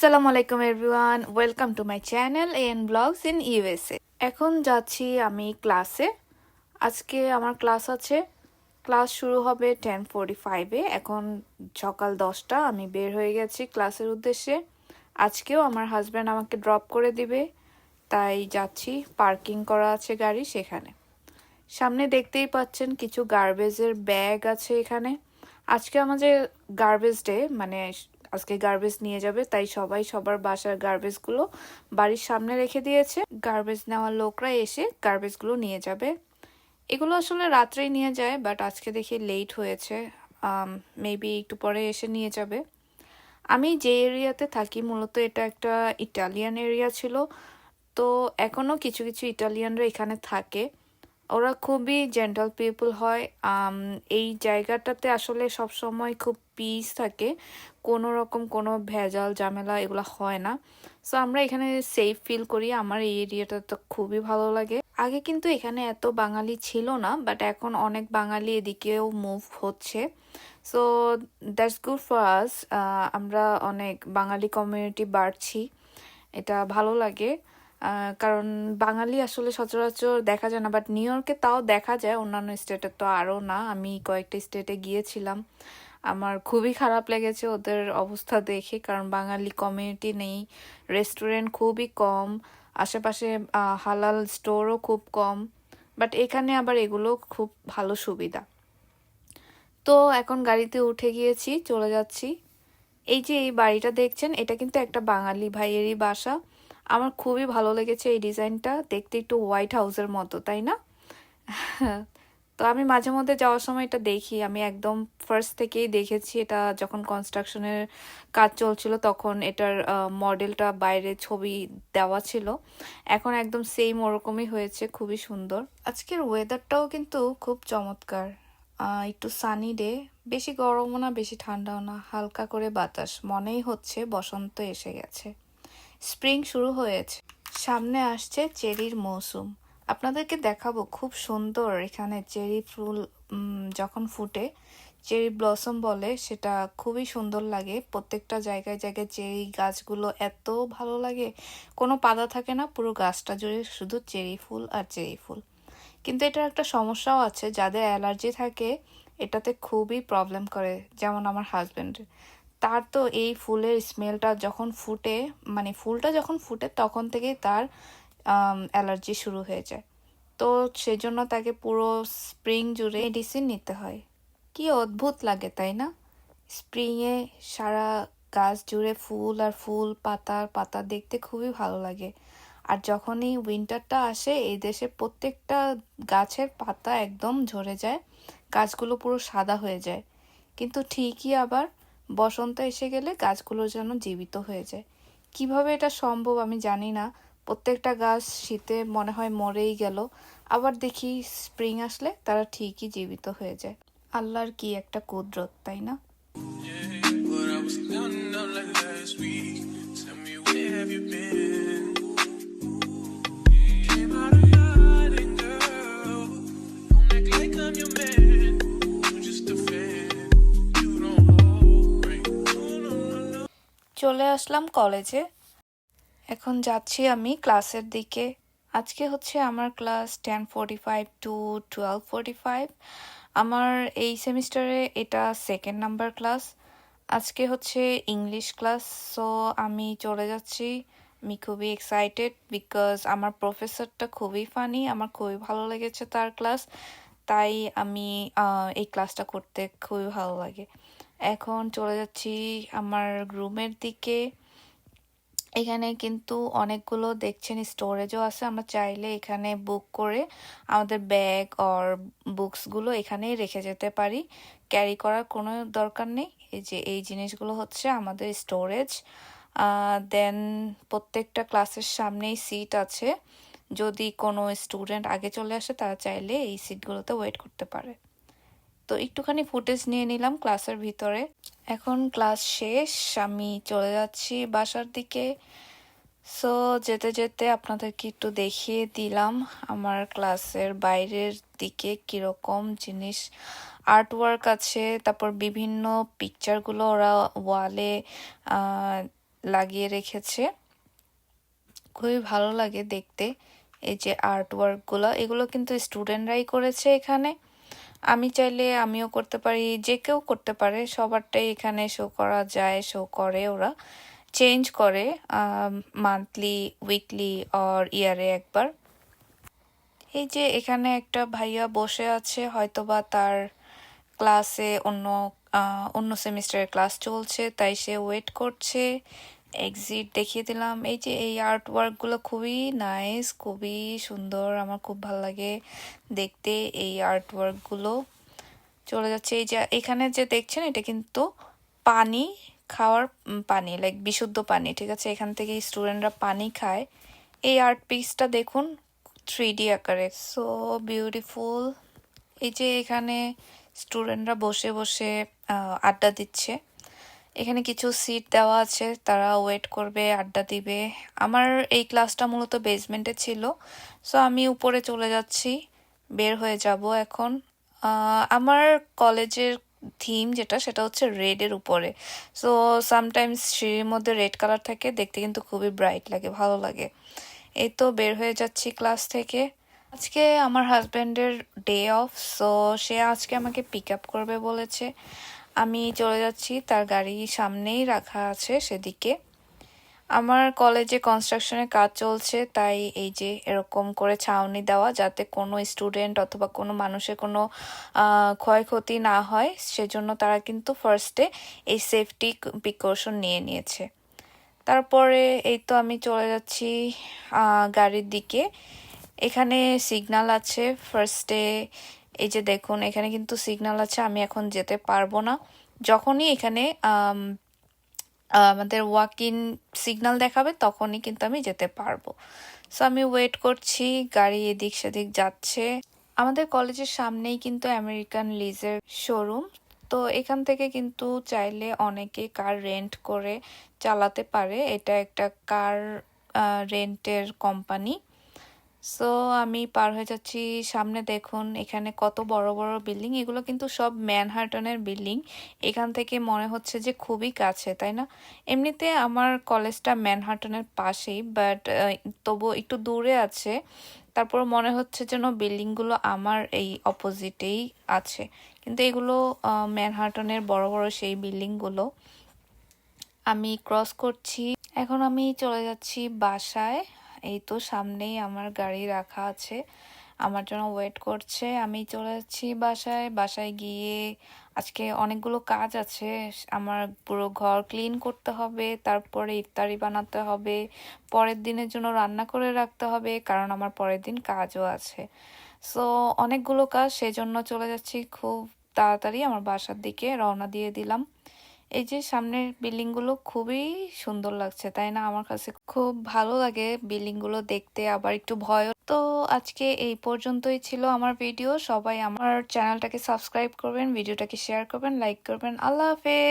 আসসালামু আলাইকুম everyone welcome to my channel N blogs in USA এখন যাচ্ছি আমি ক্লাসে আজকে আমার ক্লাস আছে। ক্লাস শুরু হবে টেন ফোরটি ফাইভে এখন সকাল দশটা, আমি বের হয়ে গেছি ক্লাসের উদ্দেশ্যে। আজকেও আমার হাজব্যান্ড আমাকে ড্রপ করে দিবে। তাই যাচ্ছি পার্কিং করা আছে গাড়ি সেখানে। সামনে দেখতেই পাচ্ছেন কিছু গার্বেজের ব্যাগ আছে এখানে। আজকে আমাদের গার্বেজ ডে মানে আজকে গার্বেজ নিয়ে যাবে, তাই সবাই সবার বাসার গার্বেজগুলো বাড়ির সামনে রেখে দিয়েছে। গার্বেজ নেওয়ার লোকরা এসে গার্বেজগুলো নিয়ে যাবে। এগুলো আসলে রাত্রেই নিয়ে যায় বাট আজকে দেখি লেট হয়েছে। মেবি একটু পরে এসে নিয়ে যাবে। আমি যে এরিয়াতে থাকি, মূলত এটা একটা ইটালিয়ান এরিয়া ছিল। তো এখনও কিছু কিছু ইটালিয়ানরা এখানে থাকে। ওরা খুবই জেন্টাল পিপল হয়। এই জায়গাটাতে আসলে সব সময় খুব পিস থাকে। কোনো রকম কোনো ভেজাল ঝামেলা এগুলো হয় না। সো আমরা এখানে সেফ ফিল করি। আমার এই এরিয়াটা তো খুবই ভালো লাগে। আগে কিন্তু এখানে এত বাঙালি ছিল না বাট এখন অনেক বাঙালি এদিকেও মুভ হচ্ছে। So that's good for us আমরা অনেক বাঙালি কমিউনিটি বাড়ছি। এটা ভালো লাগে। কারণ বাঙালি আসলে সচরাচর দেখা যায় না বাট নিউ ইয়র্কে তাও দেখা যায়, অন্যান্য স্টেটে তো আরও না। আমি কয়েকটা স্টেটে গিয়েছিলাম। আমার খুবই খারাপ লেগেছে ওদের অবস্থা দেখে, কারণ বাঙালি কমিউনিটি নেই রেস্টুরেন্ট খুবই কম, আশেপাশে হালাল স্টোরও খুব কম বাট এখানে আবার এগুলো খুব ভালো সুবিধা। তো এখন গাড়িতে উঠে গিয়েছি, চলে যাচ্ছি। এই যে এই বাড়িটা দেখছেন, এটা কিন্তু একটা বাঙালি ভাইয়েরই বাসা। আমার খুবই ভালো লেগেছে এই ডিজাইনটা। দেখতে একটু হোয়াইট হাউসের মতো, তাই না? তো আমি মাঝে মধ্যে যাওয়ার সময় এটা দেখি। আমি একদম ফার্স্ট থেকেই দেখেছি এটা যখন কনস্ট্রাকশনের কাজ চলছিল তখন এটার মডেলটা বাইরে ছবি দেওয়া ছিল। এখন একদম সেম ওরকমই হয়েছে, খুবই সুন্দর। আজকের ওয়েদারটাও কিন্তু খুব চমৎকার। একটু সানি ডে বেশি গরমও না, বেশি ঠান্ডাও না, হালকা করে বাতাস। মনেই হচ্ছে বসন্ত এসে গেছে। স্প্রিং শুরু হয়েছে। সামনে আসছে চেরির মৌসুম। আপনাদেরকে দেখাবো খুব সুন্দর এখানে চেরি ফুল যখন ফুটে, চেরি ব্লসম বলে, সেটা খুবই সুন্দর লাগে। প্রত্যেকটা জায়গায় জায়গায় চেরি গাছগুলো এত ভালো লাগে, কোনো পাতা থাকে না, পুরো গাছটা জুড়ে শুধু চেরি ফুল আর চেরি ফুল। কিন্তু এটার একটা সমস্যাও আছে, যাদের অ্যালার্জি থাকে, এটাতে খুবই প্রবলেম করে, যেমন আমার হাজবেন্ডের। তার তো এই ফুলের স্মেলটা যখন ফুটে মানে ফুলটা যখন ফুটে তখন থেকেই তার অ্যালার্জি শুরু হয়ে যায়। তো সেজন্য তাকে পুরো স্প্রিং জুড়ে মেডিসিন নিতে হয়। কি অদ্ভুত লাগে, তাই না? স্প্রিংয়ে সারা গাছ জুড়ে ফুল আর ফুল পাতার পাতা দেখতে খুবই ভালো লাগে। আর যখনই উইন্টারটা আসে, এই দেশে প্রত্যেকটা গাছের পাতা একদম ঝরে যায়, গাছগুলো পুরো সাদা হয়ে যায়। কিন্তু ঠিকই আবার বসন্ত এসে গেলে গাছগুলো যেন জীবিত হয়ে যায়। কীভাবে এটা সম্ভব আমি জানি না। প্রত্যেকটা গাছ শীতে মনে হয় মরেই গেল। আবার দেখি স্প্রিং আসলে তারা ঠিকই জীবিত হয়ে যায়। আল্লাহর কি একটা কুদরত, তাই না? Like I'm your man. চলে আসলাম কলেজে। এখন যাচ্ছি আমি ক্লাসের দিকে। আজকে হচ্ছে আমার class ten forty five to twelve forty five. আমার এই সেমিস্টারে এটা সেকেন্ড নাম্বার ক্লাস। আজকে হচ্ছে ইংলিশ ক্লাস, সো আমি চলে যাচ্ছি। আমি খুবই এক্সাইটেড বিকজ আমার প্রফেসরটা খুবই ফানি আমার খুবই ভালো লেগেছে তার ক্লাস। তাই আমি এই ক্লাসটা করতে খুবই ভালো লাগে। এখন চলে যাচ্ছি আমার রুমের দিকে। এখানে কিন্তু অনেকগুলো দেখছেন স্টোরেজও আছে। আমরা চাইলে এখানে বুক করে আমাদের ব্যাগ অর বুকসগুলো এখানেই রেখে যেতে পারি। ক্যারি করার কোনো দরকার নেই। এই যে এই জিনিসগুলো হচ্ছে আমাদের স্টোরেজ দেন প্রত্যেকটা ক্লাসের সামনেই সিট আছে। যদি কোনো স্টুডেন্ট আগে চলে আসে, তারা চাইলে এই সিটগুলোতে ওয়েট করতে পারে। তো একটুখানি ফুটেজ নিয়ে নিলাম ক্লাসের ভিতরে। এখন ক্লাস শেষ, আমি চলে যাচ্ছি বাসার দিকে। সো যেতে যেতে আপনাদেরকে একটু দেখিয়ে দিলাম আমার ক্লাসের বাইরের দিকে কীরকম জিনিস আর্ট ওয়ার্ক আছে, তারপর বিভিন্ন পিকচারগুলো ওরা ওয়ালে লাগিয়ে রেখেছে। খুবই ভালো লাগে দেখতে। এই যে আর্ট ওয়ার্কগুলো এগুলো কিন্তু স্টুডেন্টরাই করেছে এখানে। আমি চাইলে আমিও করতে পারি, যে কেউ করতে পারে। সবারটাই এখানে শো করা যায় শো করে ওরা। চেঞ্জ করে মান্থলি উইকলি অর ইয়ারে একবার। এই যে এখানে একটা ভাইয়া বসে আছে, হয়তোবা তার ক্লাসে অন্য অন্য সেমিস্টারের ক্লাস চলছে, তাই সে ওয়েট করছে। এক্সিট দেখিয়ে দিলাম। এই যে এই আর্ট ওয়ার্কগুলো খুবই নাইস খুবই সুন্দর, আমার খুব ভালো লাগে দেখতে এই আর্ট ওয়ার্কগুলো চলে যাচ্ছে এই যে, এখানে যে দেখছেন এটা কিন্তু পানি খাওয়ার পানি লাইক বিশুদ্ধ পানি, ঠিক আছে? এখান থেকে স্টুডেন্টরা পানি খায়। এই আর্ট পিসটা দেখুন থ্রি ডি আকারে সো বিউটিফুল এই যে এখানে স্টুডেন্টরা বসে বসে আড্ডা দিচ্ছে। এখানে কিছু সিট দেওয়া আছে, তারা ওয়েট করবে, আড্ডা দিবে। আমার এই ক্লাসটা মূলত বেসমেন্টে ছিল সো আমি উপরে চলে যাচ্ছি, বের হয়ে যাব এখন। আমার কলেজের থিম যেটা, সেটা হচ্ছে রেডের উপরে। সো সামটাইমস সিঁড়ির মধ্যে রেড কালার থাকে, দেখতে কিন্তু খুবই ব্রাইট লাগে, ভালো লাগে। এই তো বের হয়ে যাচ্ছি ক্লাস থেকে। আজকে আমার হাজব্যান্ডের ডে অফ সো সে আজকে আমাকে পিক আপ করবে বলেছে। আমি চলে যাচ্ছি, তার গাড়ি সামনেই রাখা আছে সেদিকে। আমার কলেজে কনস্ট্রাকশনের কাজ চলছে, তাই এই যে এরকম করে ছাউনি দেওয়া যাতে কোনো স্টুডেন্ট অথবা কোনো মানুষের কোনো ক্ষয়ক্ষতি না হয়, সেজন্য তারা কিন্তু ফার্স্টে এই সেফটি প্রিকশন নিয়ে নিয়েছে। তারপরে এই তো আমি চলে যাচ্ছি গাড়ির দিকে। এখানে সিগন্যাল আছে ফার্স্টে এই যে দেখুন, এখানে কিন্তু সিগন্যাল আছে, আমি এখন যেতে পারব না। যখনই এখানে আমাদের ওয়াক ইন সিগন্যাল দেখাবে, তখনই কিন্তু আমি যেতে পারব। সো আমি ওয়েট করছি, গাড়ি এদিক সেদিক যাচ্ছে। আমাদের কলেজের সামনেই কিন্তু আমেরিকান লিজের শোরুম তো এখান থেকে কিন্তু চাইলে অনেকে কার রেন্ট করে চালাতে পারে। এটা একটা কার রেন্টের কোম্পানি সো আমি পার হয়ে যাচ্ছি। সামনে দেখুন, এখানে কত বড় বড় বিল্ডিং। এগুলো কিন্তু সব ম্যানহাটনের বিল্ডিং। এখান থেকে মনে হচ্ছে যে খুবই কাছে, তাই না? এমনিতে আমার কলেজটা ম্যানহাটনের পাশেই বাট তবু একটু দূরে আছে। তারপর মনে হচ্ছে যেন বিল্ডিংগুলো আমার এই অপোজিটেই আছে। কিন্তু এগুলো ম্যানহাটনের বড় বড় সেই বিল্ডিংগুলো। আমি ক্রস করছি। এখন আমি চলে যাচ্ছি বাসায়। এই তো সামনেই আমার গাড়ি রাখা আছে। আমার জন্য ওয়েট করছে। আমি চলে যাচ্ছি বাসায়। বাসায় গিয়ে আজকে অনেকগুলো কাজ আছে। আমার পুরো ঘর ক্লিন করতে হবে, তারপরে ইফতারি বানাতে হবে, পরের দিনের জন্য রান্না করে রাখতে হবে, কারণ আমার পরের দিন কাজও আছে। সো অনেকগুলো কাজ, সেজন্য চলে যাচ্ছি। খুব তাড়াতাড়ি আমার বাসার দিকে রওনা দিয়ে দিলাম। এই যে সামনের বিল্ডিংগুলো খুবই সুন্দর লাগছে, তাই না? আমার কাছে খুব ভালো লাগে বিল্ডিংগুলো দেখতে, আবার একটু ভয় তো আজকে এই পর্যন্তই ছিল আমার ভিডিও সবাই আমার চ্যানেলটাকে সাবস্ক্রাইব করবেন ভিডিওটাকে শেয়ার করবেন লাইক করবেন। আল্লাহ হাফেজ!